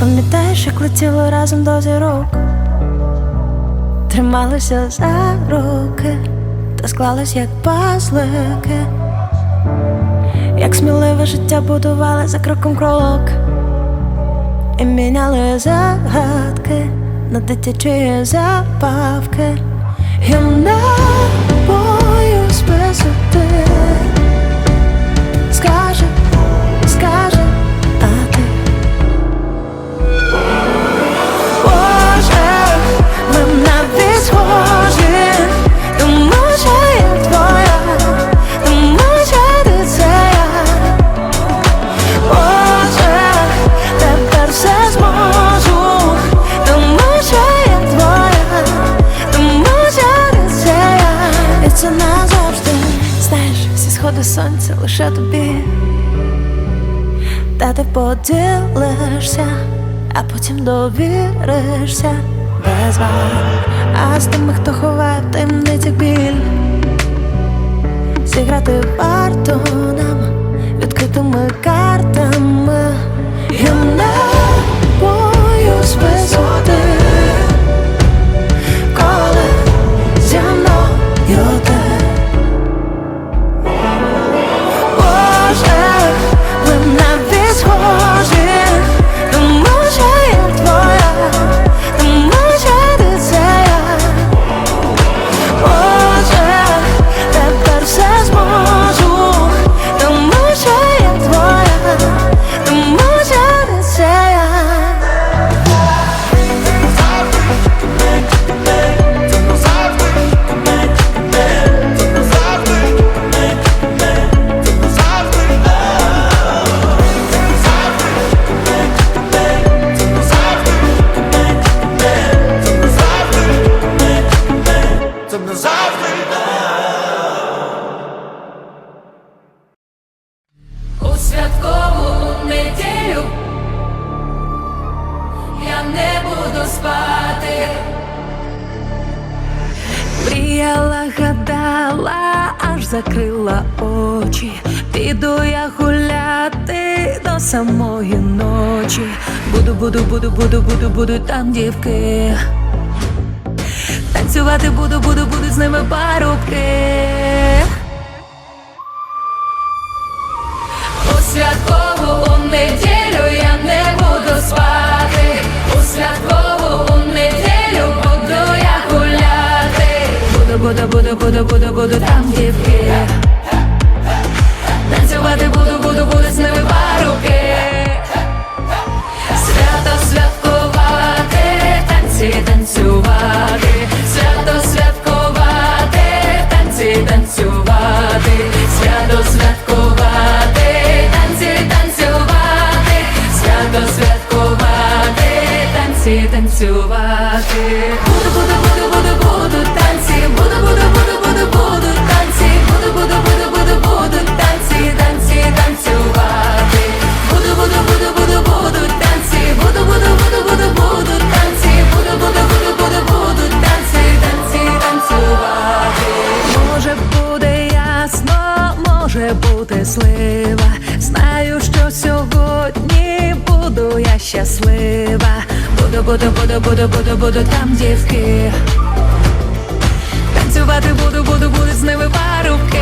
Пам'ятаєш, як летіли разом до зірок, трималися за руки, та склались як пазлики, як сміливе життя будували за кроком крок, і міняли загадки на дитячі забавки. Я не боюсь скаже, сходи сонця лише тобі. Та ти поділишся, а потім довіришся. Без ваг А з тими, хто ховає в таємницях біль. Зіграти варто нам відкритими картами. Я не боюсь висоти, дівки. Танцювати буду, буду, буду з ними парубки. У святкову у неділю я не буду спати. У святкову у неділю буду я гуляти. Буду, буду, буду, буду, буду, буду там дівки. Танцювати буду, буду, буду з ними парубки. Танцювати, свято святкувати, танці танцювати, свято святкувати, танці танцювати, свято святкувати, танці танцювати. Буду, буду, буду, буду, буду, там дівки. Танцювати буду, буду, буду з ними парубки.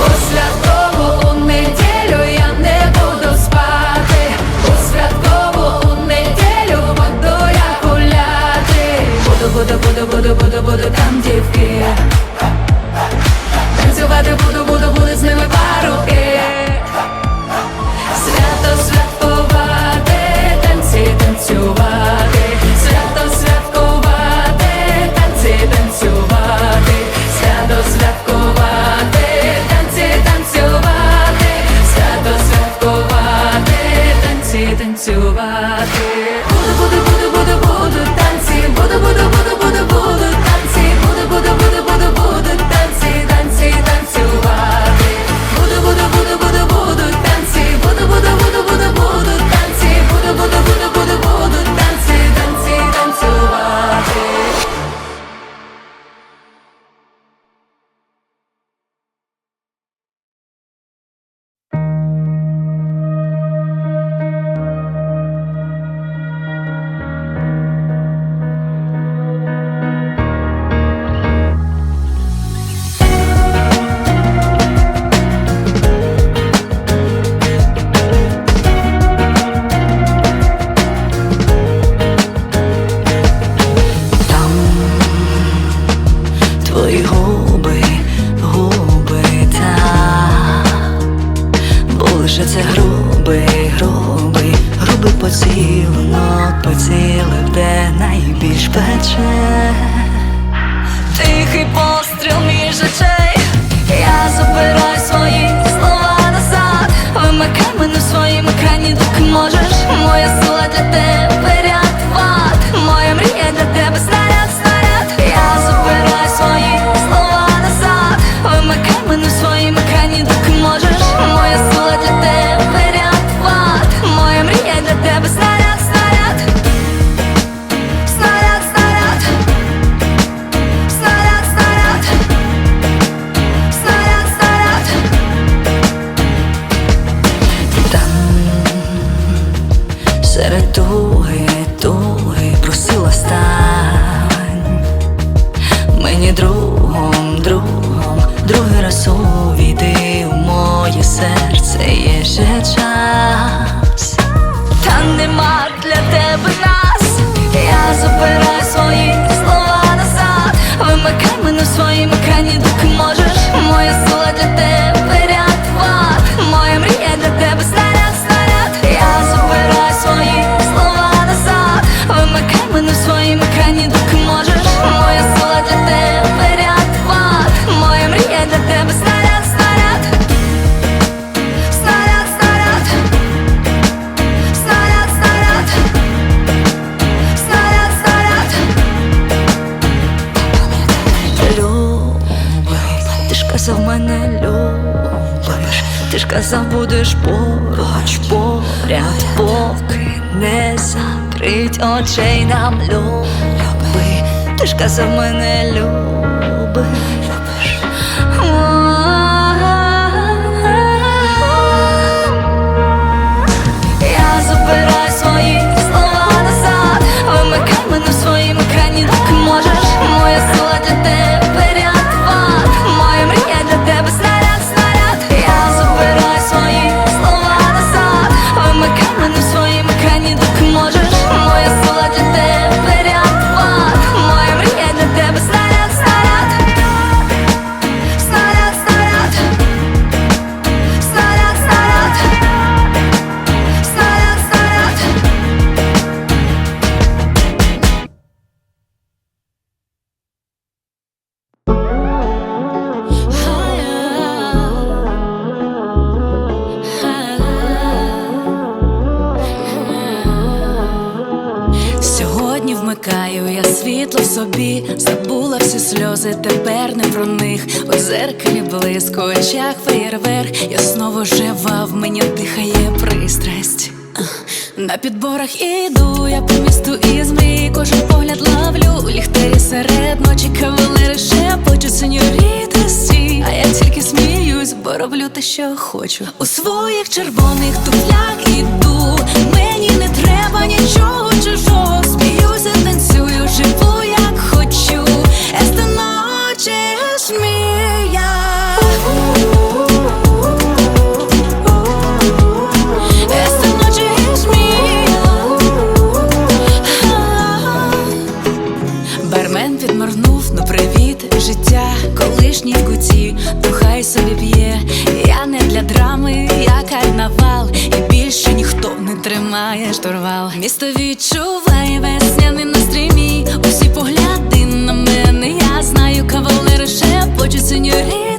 У святкову неділю я не буду спати. У святкову у неділю буду я гуляти. Буду, буду, буду, буду, буду, буду там дівки. Танцювати буду, Казав, будеш поруч поряд, поки не закрить очей нам любви. Ти ж казав мене люби. підборах іду, я по місту і змрій, кожен погляд ловлю, ліхтарі серед ночі кавалери шепочуть сеньоріти стій А я тільки сміюсь, бо роблю те, що хочу. У своїх червоних туфлях іду. тримає штурвал. Місто відчуває весняний настрій мій Усі погляди на мене. Я знаю, кавалери ще почуть сеньорі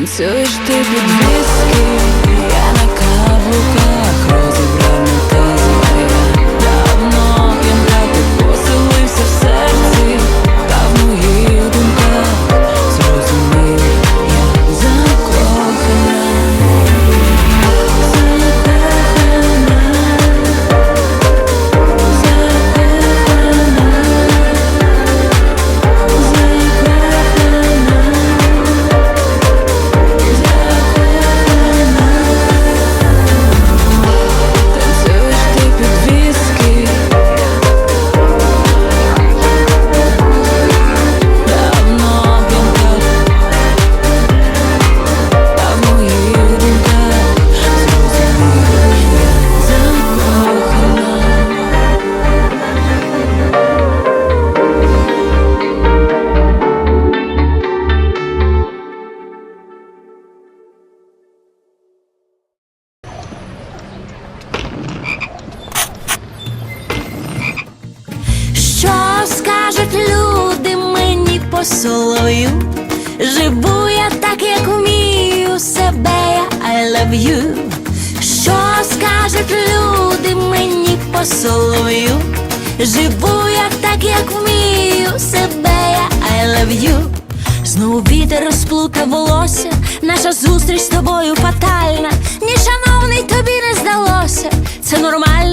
Танцюєш ти під виски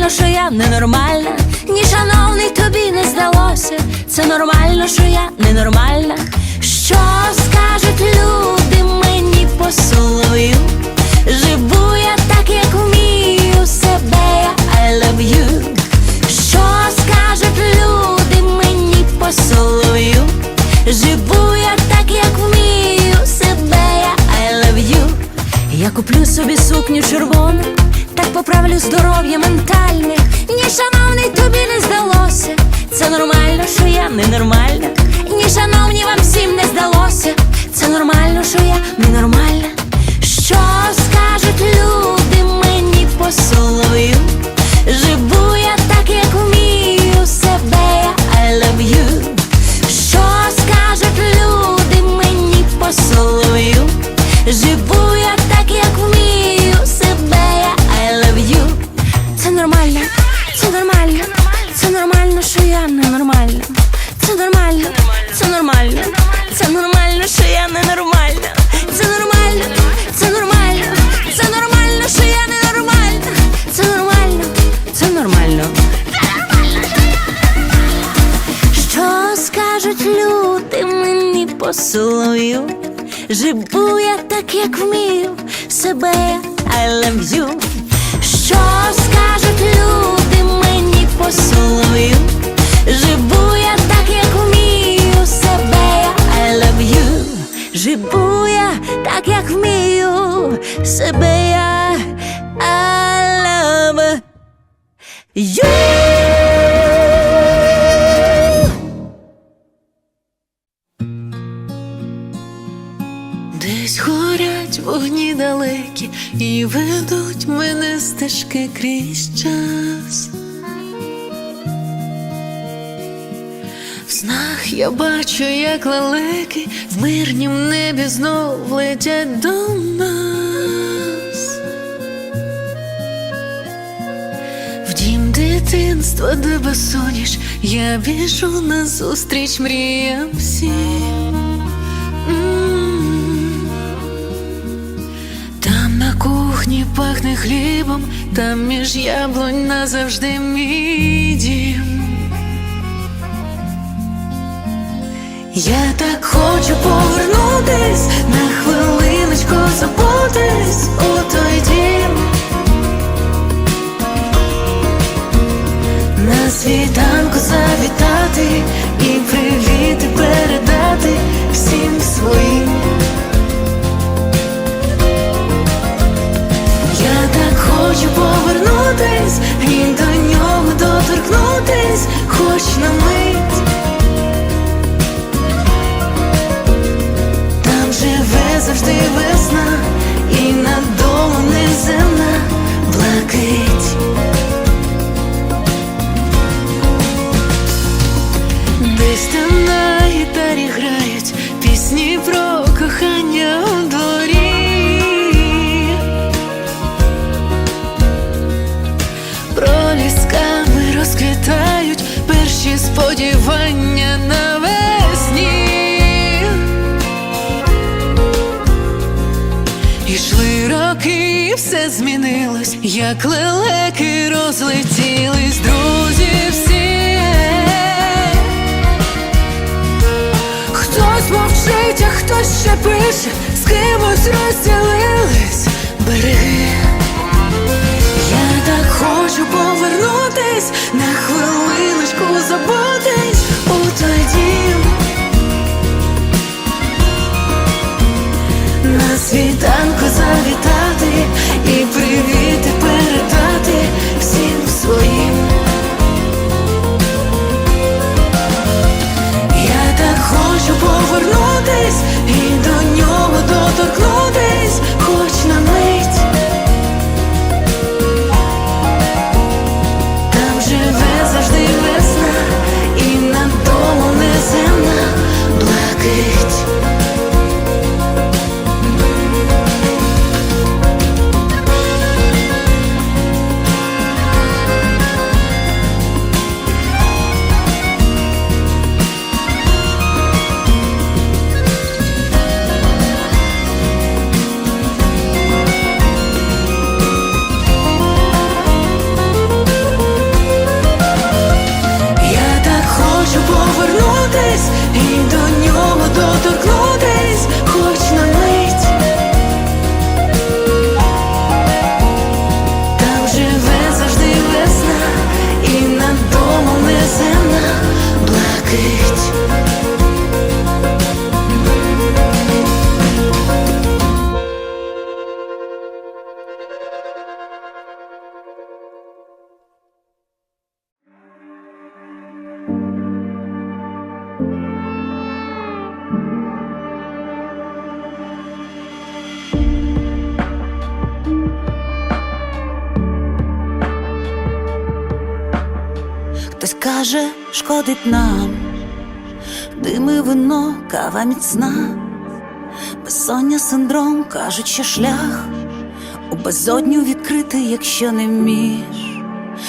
нормально, що я ненормальна. Ні, шановний, тобі не здалося. Це нормально, що я ненормальна. Що скажуть люди мені по солов'ю? Живу я так, як вмію себе, я I love you Що скажуть люди мені по солов'ю? Живу я так, як вмію себе, я I love you Я куплю собі сукню червону, поправлю здоров'я ментальне. Ні, шановний, тобі не здалося. Це нормально, що я ненормальна. Ні, шановні, вам всім не здалося. Це нормально, що я ненормальна. Що скажуть люди мені по солов'ю? You Десь горять вогні далекі і ведуть мене стежки крізь час. В снах я бачу, як лелеки в мирнім небі знов летять до нас. дитинства, де безсоніш, я біжу назустріч мріям всім. М. Там на кухні пахне хлібом, там між яблунь назавжди мій дім. Я так хочу повернутись, Світанку завітати і привіти передати всім своїм. Я так хочу повернутись і до нього доторкнутись, хоч на мить. Сподівання навесні. Ішли роки, і все змінилось, як лелеки розлетілись, друзі всі. Хтось мовчить, а хтось ще пише, з кимось розділились береги. Я так хочу повернутись, на хвилиночку забутись у той дім. На світанку завітати і привіти передати всім своїм. Я так хочу повернутись кава міцна, безсоння синдром кажуть, що шлях у безодню відкритий, якщо не вмієш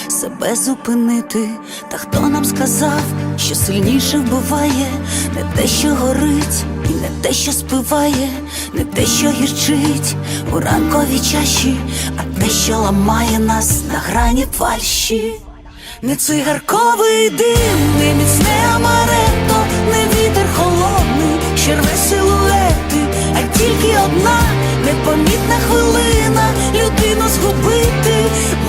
себе зупинити. Та хто нам сказав, що сильніше вбиває не те, що горить, і не те, що спиває, не те, що гірчить у ранковій чаші, а те, що ламає нас на грані фальші. Не цигарковий дим, не міцне амарето, не вітер холодний, що рве силуети, а тільки одна непомітна хвилина. Людину згубити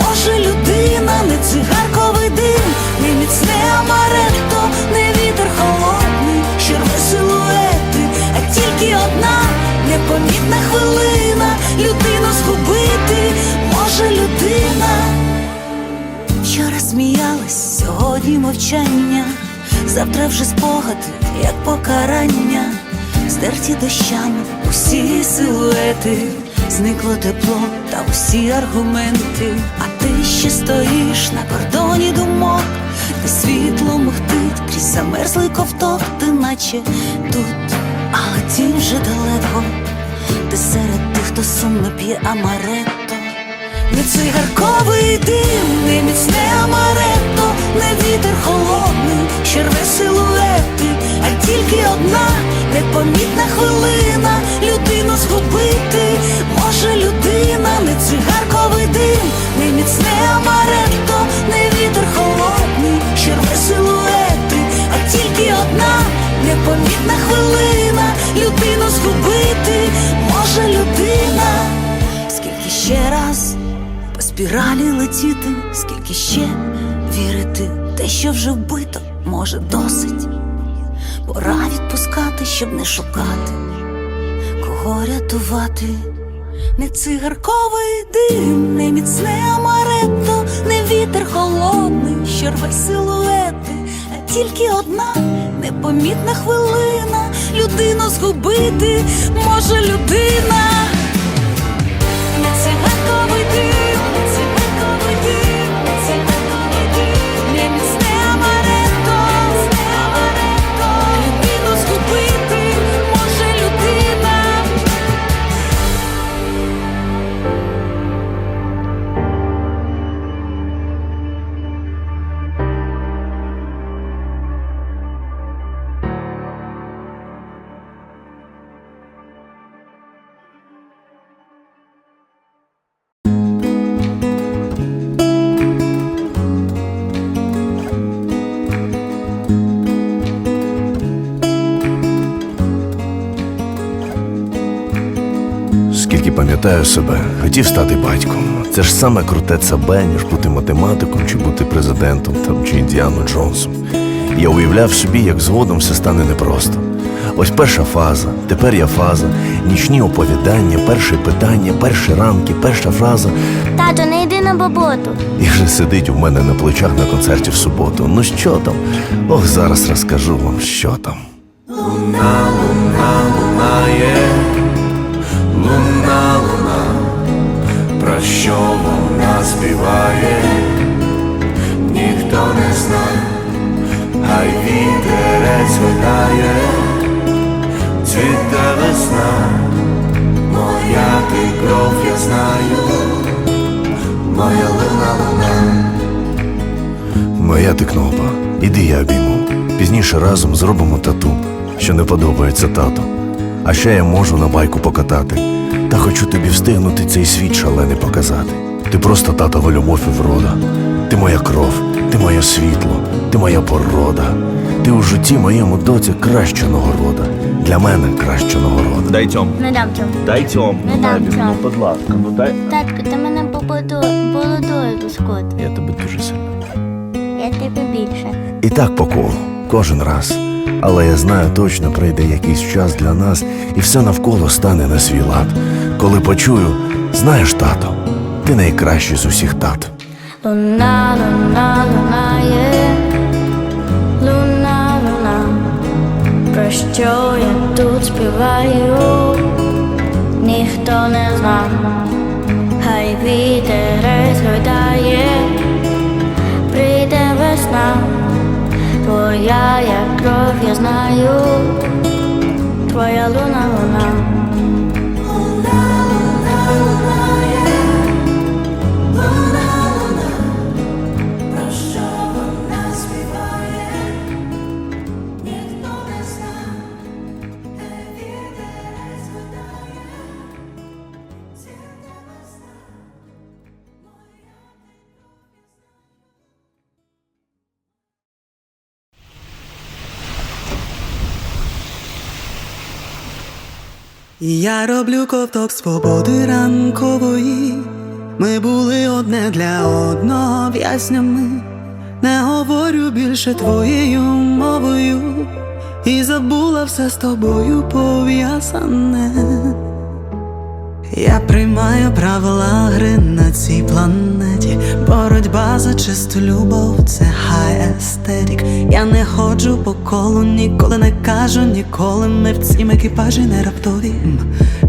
може людина, не цигарковий дим, не міцне амарето, не вітер холодний, що рве силуети, а тільки одна непомітна хвилина. Людину згубити може людина. Вчора сміялись, сьогодні мовчання, завтра вже спогади, як покарання, стерті дощами усі силуети, зникло тепло та усі аргументи. А ти ще стоїш на кордоні думок, де світло михтить крізь замерзлий ковток, ти наче тут, але тінь вже далеко, ти серед тих, хто сумно п'є амаретто. Не цигарковий дим, не міцне амарето, не вітер холодний, що рве силуети, тільки одна непомітна хвилина. Людину згубити може людина, не цигарковий дим, не міцне амарето, не вітер холодний, що силуети, а тільки одна непомітна хвилина. Людину згубити може людина. Скільки ще раз по спіралі летіти, скільки ще вірити, те, що вже вбито, може досить. Пора відпускати, щоб не шукати, кого рятувати. Не цигарковий дим, не міцне амаретто, не вітер холодний, що рве силует, тільки одна непомітна хвилина. Людину згубити може людина. Циганковий дим, пам'ятаю себе, хотів стати батьком. Це ж саме круте ЦБ, ніж бути математиком чи бути президентом там, чи Індіану Джонсом. Я уявляв собі, як згодом все стане непросто. Ось перша фаза, тепер я фаза, нічні оповідання, перше питання, перші ранки, перша фраза. Тато, не йди на боботу. І вже сидить у мене на плечах на концерті в суботу. Ну що там? Ох, зараз розкажу вам, що там. Моя луна, луна. Моя ти кнопа, іди я обійму. Пізніше разом зробимо тату, що не подобається тату. А ще я можу на байку покатати. Та хочу тобі встигнути цей світ шалений показати. Ти просто татова любов і врода. Ти моя кров, ти моє світло, ти моя порода. Ти у житті моєму доці краща нагорода. Для мене краща нагорода. Дай Тьом, Не дам цього. дай Тьом. Не дам цього. будь ласка, ну дай. Татко, ти мене побудо- болодою доскоти. Я тебе дуже сильно. Я тебе більше. І так по колу, кожен раз. Але я знаю, точно прийде якийсь час для нас, і все навколо стане на свій лад. Коли почую, знаєш, тато, ти найкращий з усіх тат. Луна, тут ніхто не зна, хай вітерець гойдає, прийде весна, твоя як кров, я знаю, твоя луна, Я роблю ковток свободи ранкової. Ми були одне для одного в'язнями. Не говорю більше твоєю мовою, і забула все з тобою пов'язане. Я приймаю правила гри на цій планеті. Боротьба за чисту любов, це хай естетик. Я не ходжу по колу, ніколи не кажу, ніколи ми в цім екіпажі не раптові М,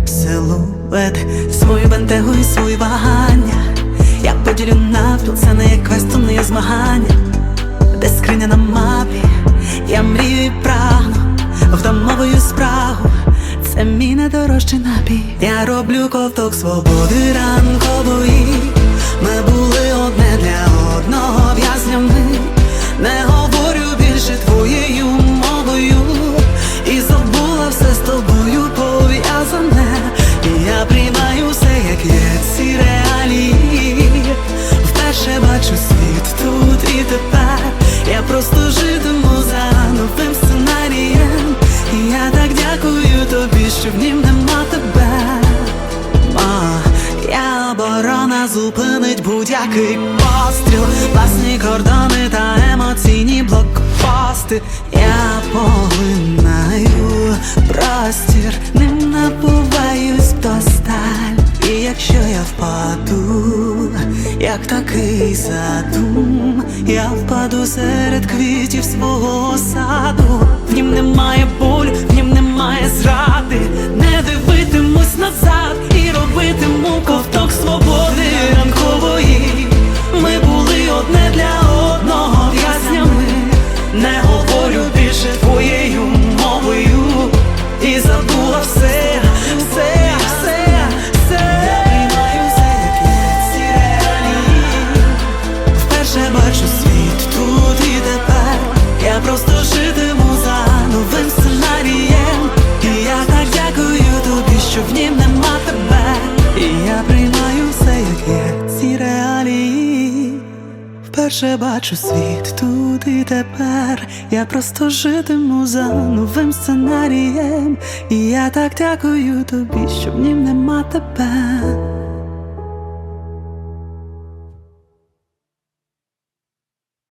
Силуети, свою бентегу і свої вагання. Я поділю навпіл, це не є квест, не змагання. Де скриня на мапі, я мрію і прагну, вдомовую спрагу. Це мій найдорожчий напій. Я роблю ковток свободи ранкової. Ми були одне для одного в'язнями. Вже бачу світ тут і тепер. Я просто житиму за новим сценарієм. І я так дякую тобі, що в нім нема тепер.